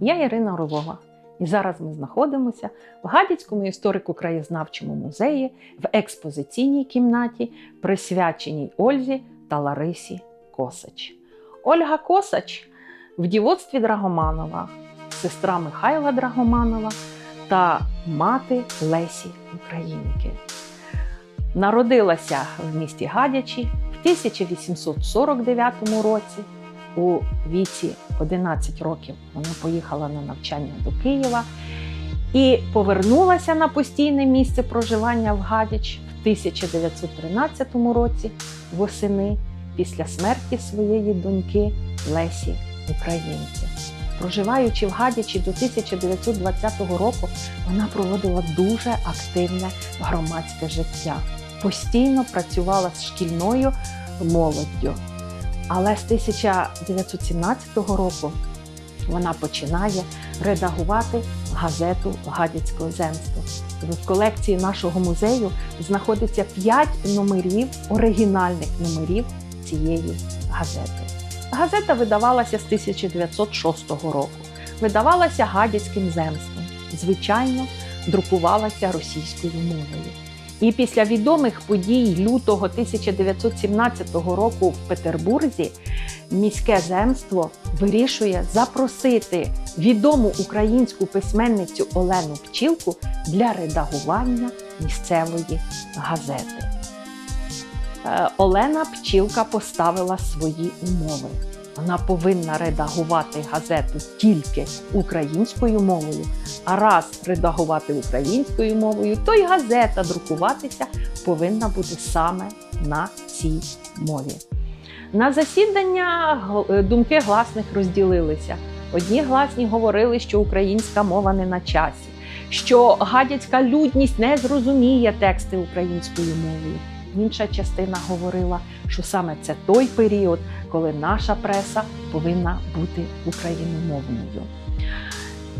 Я Ірина Орлова. І зараз ми знаходимося в Гадяцькому історико-краєзнавчому музеї в експозиційній кімнаті, присвяченій Ользі та Ларисі Косач. Ольга Косач в дівоцтві Драгоманова, сестра Михайла Драгоманова та мати Лесі Українки. Народилася в місті Гадячі в 1849 році. У віці 11 років вона поїхала на навчання до Києва і повернулася на постійне місце проживання в Гадяч в 1913 році восени після смерті своєї доньки Лесі Українки. Проживаючи в Гадячі до 1920 року, вона проводила дуже активне громадське життя. Постійно працювала з шкільною молоддю. Але з 1917 року вона починає редагувати газету Гадяцького земства. В колекції нашого музею знаходиться 5 номерів, оригінальних номерів цієї газети. Газета видавалася з 1906 року. Видавалася Гадяцьким земством. Звичайно, друкувалася російською мовою. І після відомих подій лютого 1917 року в Петербурзі міське земство вирішує запросити відому українську письменницю Олену Пчілку для редагування місцевої газети. Е, Олена Пчілка поставила свої умови. Вона повинна редагувати газету тільки українською мовою. А раз редагувати українською мовою, то й газета друкуватися повинна бути саме на цій мові. На засідання думки гласних розділилися. Одні гласні говорили, що українська мова не на часі, що гадяцька людність не зрозуміє тексти українською мовою. Інша частина говорила, що саме це той період, коли наша преса повинна бути україномовною.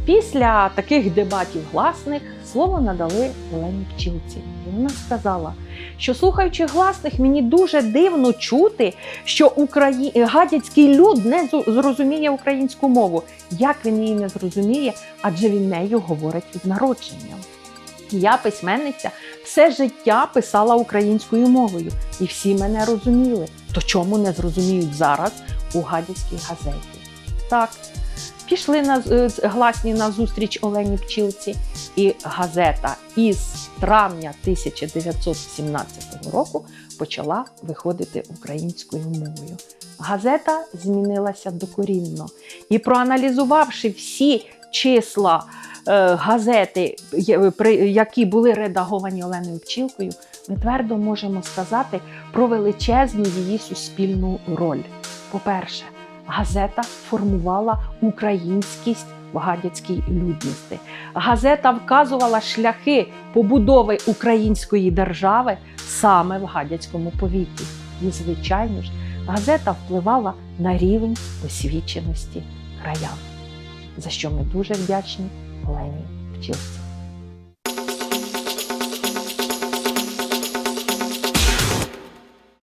Після таких дебатів гласних слово надали Олені Пчілці. Вона сказала, що слухаючи гласних, мені дуже дивно чути, що Украї... гадяцький люд не зу- зрозуміє українську мову. Як він її не зрозуміє, адже він нею говорить від народження. Я письменниця все життя писала українською мовою, і всі мене розуміли. То чому не зрозуміють зараз у гадяцькій газеті? Так, пішли на гласні на зустріч Олені Пчілці, і газета із травня 1917 року почала виходити українською мовою. Газета змінилася докорінно. І проаналізувавши всі числа е, газети, які були редаговані Оленою Пчілкою, ми твердо можемо сказати про величезну її суспільну роль. По-перше, газета формувала українськість в гадяцькій людності. Газета вказувала шляхи побудови української держави саме в гадяцькому повіті. І, звичайно ж, газета впливала на рівень освіченості краян, за що ми дуже вдячні Олені Пчілці.